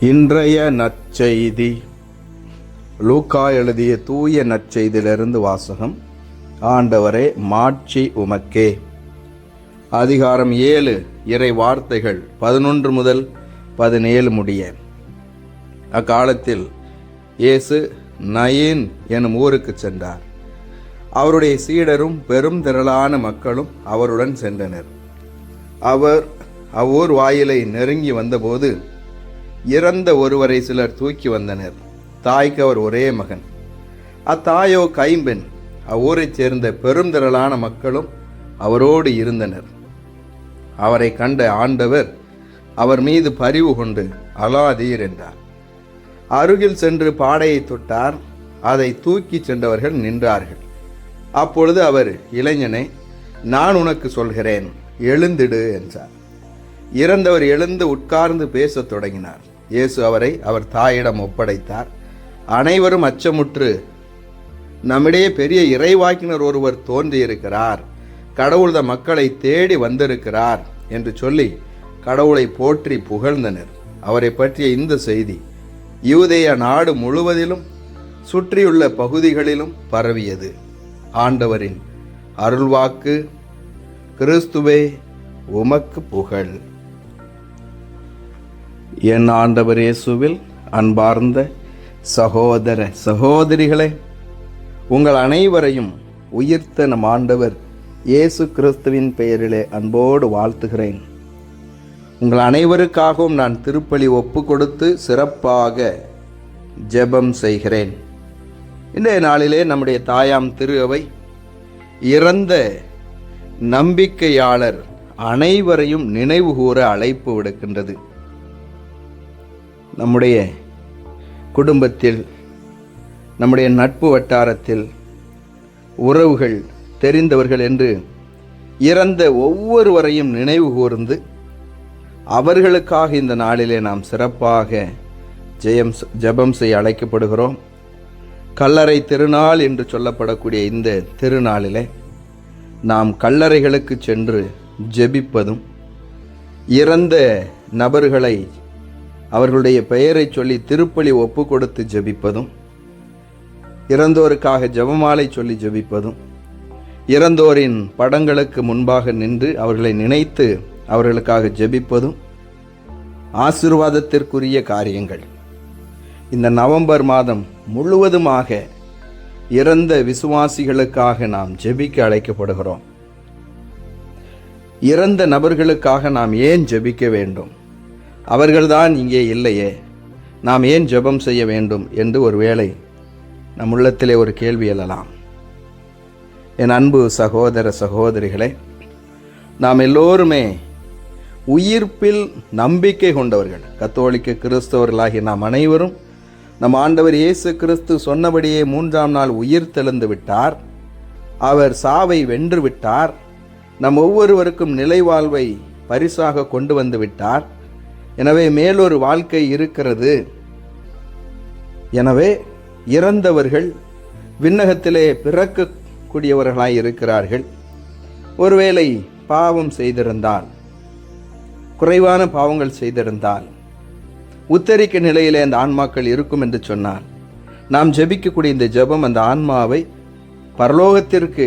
இன்றைய நற்செய்தி. லூக்கா எழுதிய தூய நற்செய்தியிலிருந்து வாசகம். ஆண்டவரே மாட்சி உமக்கே. அதிகாரம் ஏழு இறை வார்த்தைகள் பதினொன்று முதல் பதினேழு முடிய. அக்காலத்தில் இயேசு நயீன் எனும் ஊருக்கு சென்றார். அவருடைய சீடரும் பெரும் திரளான மக்களும் அவருடன் சென்றனர். அவர் அவ்வூர் வாயிலை நெருங்கி வந்தபோது இறந்த ஒருவரை சிலர் தூக்கி வந்தனர். தாய்க்கு அவர் ஒரே மகன். அத்தாயோ கைம்பெண் அவ்வூரைச் சேர்ந்த பெருந்திரளான மக்களும் அவரோடு இருந்தனர். அவரை கண்ட ஆண்டவர் அவர் மீது பரிவு கொண்டு அலாதீர் என்றார். அருகில் சென்று பாடையை தொட்டார் அதை தூக்கிச் சென்றவர்கள் நின்றார்கள். அப்பொழுது அவர் இளைஞனை நான் உனக்கு சொல்கிறேன் எழுந்திடு என்றார். இறந்தவர் எழுந்து உட்கார்ந்து பேசத் தொடங்கினார். இயேசு அவரை அவர் தாயிடம் ஒப்படைத்தார். அனைவரும் அச்சமுற்று நம்மிடையே பெரிய இறைவாக்கினர் ஒருவர் தோன்றியிருக்கிறார். கடவுள் மக்களை தேடி வந்திருக்கிறார் என்று சொல்லி கடவுளை போற்றி புகழ்ந்தனர். அவரை பற்றிய இந்த செய்தி யூதேய நாடு முழுவதிலும் சுற்றியுள்ள பகுதிகளிலும் பரவியது. ஆண்டவரின் அருள்வாக்கு கிறிஸ்துவே உமக்கு புகழ். என் ஆண்டவர் இயேசுவில் அன்பார்ந்த சகோதர சகோதரிகளே உங்கள் அனைவரையும் உயிர்த்த நம் ஆண்டவர் இயேசு கிறிஸ்துவின் பெயரிலே அன்போடு வாழ்த்துகிறேன். உங்கள் அனைவருக்காகவும் நான் திருப்பலி ஒப்பு கொடுத்து சிறப்பாக ஜெபம் செய்கிறேன். இன்றைய நாளிலே நம்முடைய தாயாம் திரு அவை இறந்த நம்பிக்கையாளர் அனைவரையும் நினைவுகூர அழைப்பு விடுக்கின்றது. நம்முடைய குடும்பத்தில் நம்முடைய நட்பு வட்டாரத்தில் உறவுகள் தெரிந்தவர்கள் என்று இறந்த ஒவ்வொருவரையும் நினைவு கூர்ந்து அவர்களுக்காக இந்த நாளிலே நாம் சிறப்பாக ஜெயம் ஜெபம் செய்ய அழைக்கப்படுகிறோம். கல்லறை திருநாள் என்று சொல்லப்படக்கூடிய இந்த திருநாளிலே நாம் கல்லறைகளுக்கு சென்று ஜெபிப்பதும் இறந்த நபர்களை அவர்களுடைய பெயரை சொல்லி திருப்பலி ஒப்பு கொடுத்து ஜெபிப்பதும் இறந்தோருக்காக ஜெபமாலை சொல்லி ஜெபிப்பதும் இறந்தோரின் படங்களுக்கு முன்பாக நின்று அவர்களை நினைத்து அவர்களுக்காக ஜெபிப்பதும் ஆசிர்வாதத்திற்குரிய காரியங்கள். இந்த நவம்பர் மாதம் முழுவதுமாக இறந்த விசுவாசிகளுக்காக நாம் ஜெபிக்க அழைக்கப்படுகிறோம். இறந்த நபர்களுக்காக நாம் ஏன் ஜெபிக்க வேண்டும்? அவர்கள்தான் இங்கே இல்லையே. நாம் ஏன் ஜெபம் செய்ய வேண்டும் என்று ஒருவேளை நம் உள்ளத்திலே ஒரு கேள்வி எழலாம். என் அன்பு சகோதர சகோதரிகளே நாம் எல்லோருமே உயிர்ப்பில் நம்பிக்கை கொண்டவர்கள். கத்தோலிக்க கிறிஸ்தவர்களாகிய நாம் அனைவரும் நம் ஆண்டவர் இயேசு கிறிஸ்து சொன்னபடியே மூன்றாம் நாள் உயிர் தெளிந்து விட்டார். அவர் சாவை வென்று விட்டார். நம் ஒவ்வொருவருக்கும் நிலைவாழ்வை பரிசாக கொண்டு வந்து விட்டார். எனவே மேலொரு வாழ்க்கை இருக்கிறது. எனவே இறந்தவர்கள் விண்ணகத்திலே பிறக்கக்கூடியவர்களாய் இருக்கிறார்கள். ஒருவேளை பாவம் செய்திருந்தால் குறைவான பாவங்கள் செய்திருந்தால் உத்தரிக்க நிலையிலே அந்த ஆன்மாக்கள் இருக்கும் என்று சொன்னார் நாம் ஜெபிக்கக்கூடிய இந்த ஜெபம் அந்த ஆன்மாவை பரலோகத்திற்கு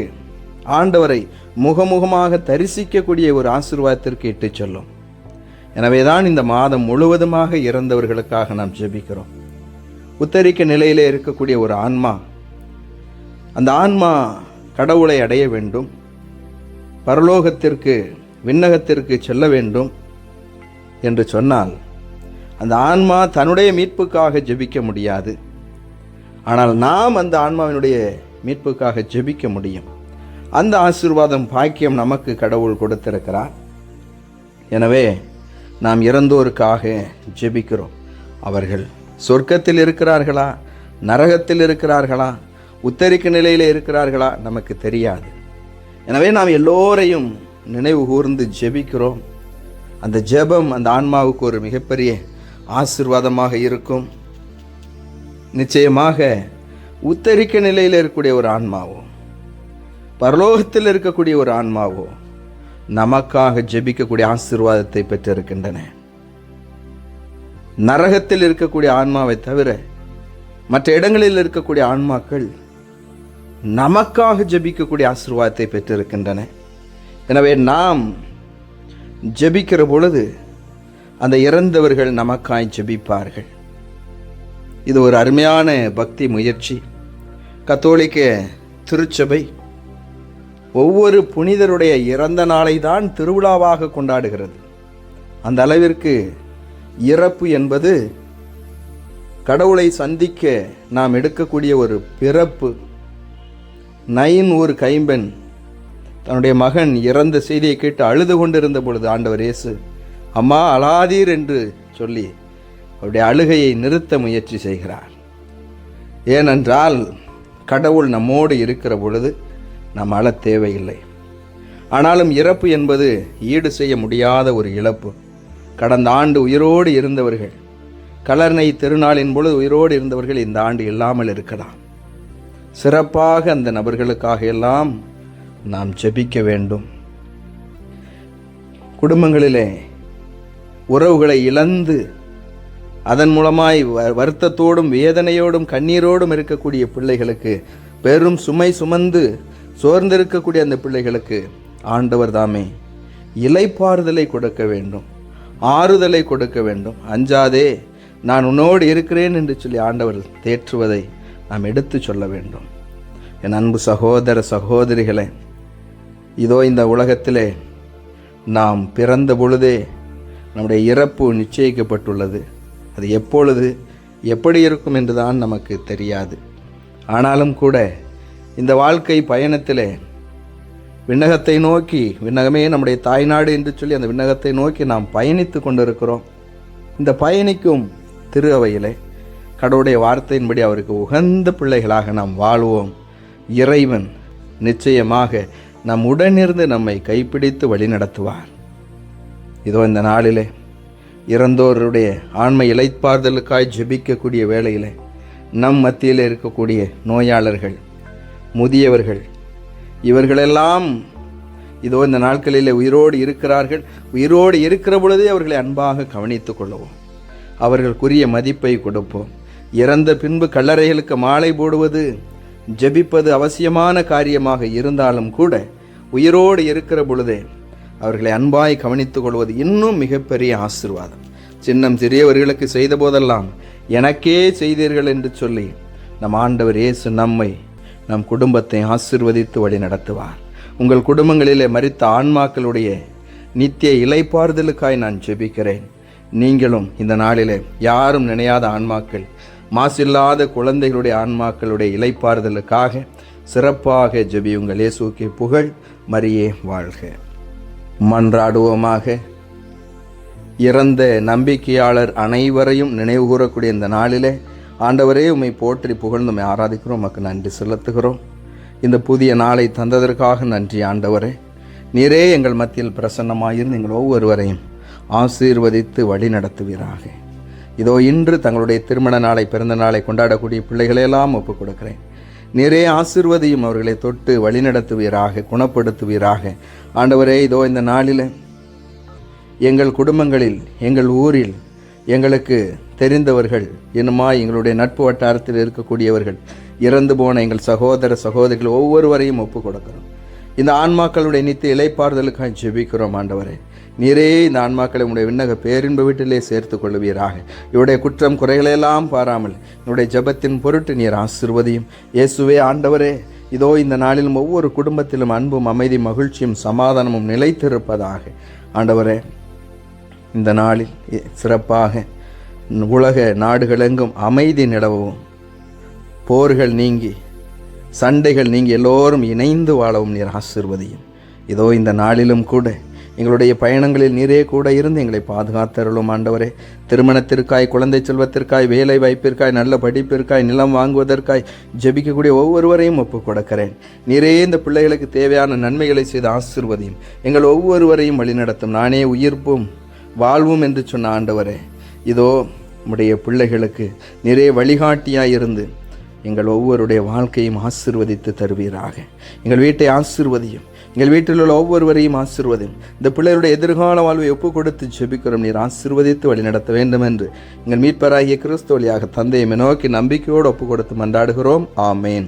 ஆண்டவரை முகமுகமாக தரிசிக்கக்கூடிய ஒரு ஆசீர்வாதத்திற்கு இட்டுச் செல்லும். எனவேதான் இந்த மாதம் முழுவதுமாக இறந்தவர்களுக்காக நாம் ஜெபிக்கிறோம். உத்தரிக்க நிலையில் இருக்கக்கூடிய ஒரு ஆன்மா அந்த ஆன்மா கடவுளை அடைய வேண்டும் பரலோகத்திற்கு விண்ணகத்திற்கு செல்ல வேண்டும் என்று சொன்னால் அந்த ஆன்மா தன்னுடைய மீட்புக்காக ஜெபிக்க முடியாது. ஆனால் நாம் அந்த ஆன்மாவினுடைய மீட்புக்காக ஜெபிக்க முடியும். அந்த ஆசீர்வாதம் பாக்கியம் நமக்கு கடவுள் கொடுத்திருக்கிறார். எனவே நாம் இறந்தோருக்காக ஜெபிக்கிறோம். அவர்கள் சொர்க்கத்தில் இருக்கிறார்களா? நரகத்தில் இருக்கிறார்களா? உத்தரிக்க நிலையில் இருக்கிறார்களா? நமக்கு தெரியாது. எனவே நாம் எல்லோரையும் நினைவு கூர்ந்து ஜெபிக்கிறோம். அந்த ஜெபம் அந்த ஆன்மாவுக்கு ஒரு மிகப்பெரிய ஆசிர்வாதமாக இருக்கும். நிச்சயமாக உத்தரிக்க நிலையில் இருக்கக்கூடிய ஒரு ஆன்மாவோ பரலோகத்தில் இருக்கக்கூடிய ஒரு ஆன்மாவோ நமக்காக ஜெபிக்கக்கூடிய ஆசீர்வாதத்தை பெற்றிருக்கின்றன. நரகத்தில் இருக்கக்கூடிய ஆன்மாவை தவிர மற்ற இடங்களில் இருக்கக்கூடிய ஆன்மாக்கள் நமக்காக ஜெபிக்கக்கூடிய ஆசீர்வாதத்தை பெற்றிருக்கின்றன. எனவே நாம் ஜெபிக்கிற பொழுது அந்த இறந்தவர்கள் நமக்காய் ஜெபிப்பார்கள். இது ஒரு அருமையான பக்தி முயற்சி. கத்தோலிக்க திருச்சபை ஒவ்வொரு புனிதருடைய இறந்த நாளை தான் திருவிழாவாக கொண்டாடுகிறது. அந்த அளவிற்கு இறப்பு என்பது கடவுளை சந்திக்க நாம் எடுக்கக்கூடிய ஒரு பிறப்பு. நயின் ஒரு கைம்பெண் தன்னுடைய மகன் இறந்த செய்தியை கேட்டு அழுது கொண்டிருந்த பொழுது ஆண்டவர் இயேசு அம்மா அழாதீர் என்று சொல்லி அவருடைய அழுகையை நிறுத்த முயற்சி செய்கிறார். ஏனென்றால் கடவுள் நம்மோடு இருக்கிற பொழுது நாம் அழ தேவையில்லை. ஆனாலும் இறப்பு என்பது ஈடு செய்ய முடியாத ஒரு இழப்பு. கடந்த ஆண்டு உயிரோடு இருந்தவர்கள் கலர்னை திருநாளின் பொழுது உயிரோடு இருந்தவர்கள் இந்த ஆண்டு இல்லாமல் இருக்கலாம். சிறப்பாக அந்த நபர்களுக்காக எல்லாம் நாம் ஜெபிக்க வேண்டும். குடும்பங்களிலே உறவுகளை இழந்து அதன் மூலமாய் வ- வருத்தத்தோடும் வேதனையோடும் கண்ணீரோடும் இருக்கக்கூடிய பிள்ளைகளுக்கு பெரும் சுமை சுமந்து சோர்ந்திருக்கக்கூடிய அந்த பிள்ளைகளுக்கு ஆண்டவர் தாமே இலைப்பாறுதலை கொடுக்க வேண்டும் ஆறுதலை கொடுக்க வேண்டும். அஞ்சாதே நான் உன்னோடு இருக்கிறேன் என்று சொல்லி ஆண்டவர் தேற்றுவதை நாம் எடுத்து சொல்ல வேண்டும். என் அன்பு சகோதர சகோதரிகளே இதோ இந்த உலகத்திலே நாம் பிறந்த பொழுதே நம்முடைய இறப்பு நிச்சயிக்கப்பட்டுள்ளது. அது எப்பொழுது எப்படி இருக்கும் என்றுதான் நமக்கு தெரியாது. ஆனாலும் கூட இந்த வாழ்க்கை பயணத்திலே விண்ணகத்தை நோக்கி விண்ணகமே நம்முடைய தாய்நாடு என்று சொல்லி அந்த விண்ணகத்தை நோக்கி நாம் பயணித்து கொண்டிருக்கிறோம். இந்த பயணிக்கும் திரு அவையிலே கடவுளுடைய வார்த்தையின்படி அவருக்கு உகந்த பிள்ளைகளாக நாம் வாழ்வோம். இறைவன் நிச்சயமாக நம் உடனிருந்து நம்மை கைப்பிடித்து வழிநடத்துவார் இதோ இந்த நாளிலே இறந்தோருடைய ஆண்மை இலைப்பார்தலுக்காய் ஜெபிக்கக்கூடிய வேளையிலே நம் மத்தியில் இருக்கக்கூடிய நோயாளர்கள் முதியவர்கள். இவர்களெல்லாம் இதோ இந்த நாட்களில் உயிரோடு இருக்கிறார்கள். உயிரோடு இருக்கிற பொழுதே அவர்களை அன்பாக கவனித்துக் கொள்ளவும். அவர்களுக்குரிய மதிப்பை கொடுப்போம். இறந்த பின்பு கல்லறைகளுக்கு மாலை போடுவது ஜெபிப்பது அவசியமான காரியமாக இருந்தாலும் கூட உயிரோடு இருக்கிற பொழுதே அவர்களை அன்பாய் கவனித்துக் கொள்வது இன்னும் மிகப்பெரிய ஆசீர்வாதம். சின்னம் சிறியவர்களுக்கு செய்த போதெல்லாம் எனக்கே செய்தீர்கள் என்று சொல்லி நம் ஆண்டவர் இயேசு நம்மை நம் குடும்பத்தை ஆசிர்வதித்து வழி நடத்துவார். உங்கள் குடும்பங்களிலே மறித்த ஆன்மாக்களுடைய நித்திய இலைப்பாறுதலுக்காய் நான் ஜெபிக்கிறேன். நீங்களும் இந்த நாளிலே யாரும் நினையாத ஆன்மாக்கள் மாசில்லாத குழந்தைகளுடைய ஆன்மாக்களுடைய இலைப்பாறுதலுக்காக சிறப்பாக ஜெபியுங்கள். இயேசுக்கே புகழ் மரியே வாழ்க. மன்றாடுவோமாக. இறந்த நம்பிக்கையாளர் அனைவரையும் நினைவுகூரக்கூடிய இந்த நாளிலே ஆண்டவரே உம்மை போற்றி புகழ்ந்து உம்மை ஆராதிக்கிறோம். உமக்கு நன்றி செலுத்துகிறோம். இந்த புதிய நாளை தந்ததற்காக நன்றி ஆண்டவரே. நீரே எங்கள் மத்தியில் பிரசன்னமாயிருந்து எங்கள் ஒவ்வொருவரையும் ஆசீர்வதித்து வழி நடத்துவீராக இதோ இன்று தங்களுடைய திருமண நாளை பிறந்த நாளை கொண்டாடக்கூடிய பிள்ளைகளையெல்லாம் ஒப்புக் கொடுக்கிறேன். நிறைய ஆசீர்வதியும் அவர்களை தொட்டு வழிநடத்துவீராக குணப்படுத்துவீராக. ஆண்டவரே இதோ இந்த நாளில் எங்கள் குடும்பங்களில் எங்கள் ஊரில் எங்களுக்கு தெரிந்தவர்கள் என்னுமா எங்களுடைய நட்பு வட்டாரத்தில் இருக்கக்கூடியவர்கள் இறந்து போன எங்கள் சகோதர சகோதரிகள் ஒவ்வொருவரையும் ஒப்பு கொடுக்கிறோம் இந்த ஆன்மாக்களுடைய நித்திய இலைப்பாறுதலுக்காக ஜெபிக்கிறோம் ஆண்டவரே. நீரே இந்த ஆன்மாக்களை உடைய விண்ணக பேரின்ப வீட்டிலே சேர்த்து கொள்வீராக இவருடைய குற்றம் குறைகளெல்லாம் பாராமல் என்னுடைய ஜெபத்தின் பொருட்டு நீர் ஆசிர்வதியும். இயேசுவே ஆண்டவரே இதோ இந்த நாளிலும் ஒவ்வொரு குடும்பத்திலும் அன்பும் அமைதி மகிழ்ச்சியும் சமாதானமும் நிலைத்திருப்பதாக. ஆண்டவரே இந்த நாளில் சிறப்பாக உலக நாடுகளெங்கும் அமைதி நிலவும் போர்கள் நீங்கி சண்டைகள் நீங்கி எல்லோரும் இணைந்து வாழவும் நீர் ஆசிர்வதியும். இதோ இந்த நாளிலும் கூட எங்களுடைய பயணங்களில் நீரே கூட இருந்து எங்களை பாதுகாத்தருளும் ஆண்டவரே. திருமணத்திற்காய் குழந்தை செல்வத்திற்காய் வேலை வாய்ப்பிற்காய் நல்ல படிப்பிற்காய் நிலம் வாங்குவதற்காய் ஜெபிக்கக்கூடிய ஒவ்வொருவரையும் ஒப்பு கொடுக்கிறேன். நீரே இந்த பிள்ளைகளுக்கு தேவையான நன்மைகளை செய்து ஆசிர்வதியும். எங்கள் ஒவ்வொருவரையும் வழிநடத்தும். நானே உயிர்ப்பும் வாழ்வும் என்று சொன்ன ஆண்டவரே இதோ உடைய பிள்ளைகளுக்கு நிறைய வழிகாட்டியாக இருந்து எங்கள் ஒவ்வொருடைய வாழ்க்கையும் ஆசிர்வதித்து தருவீராக. எங்கள் வீட்டை ஆசிர்வதியும். எங்கள் வீட்டில் உள்ள ஒவ்வொருவரையும் ஆசிர்வதியும். இந்த பிள்ளைகளுடைய எதிர்கால வாழ்வை ஒப்பு கொடுத்து ஜெபிக்கிறோம். நீர் ஆசிர்வதித்து வழி நடத்த வேண்டும் என்று எங்கள் மீட்பராகிய கிறிஸ்து வழியாக தந்தையை நோக்கி நம்பிக்கையோடு ஒப்பு கொடுத்து மன்றாடுகிறோம். ஆமேன்.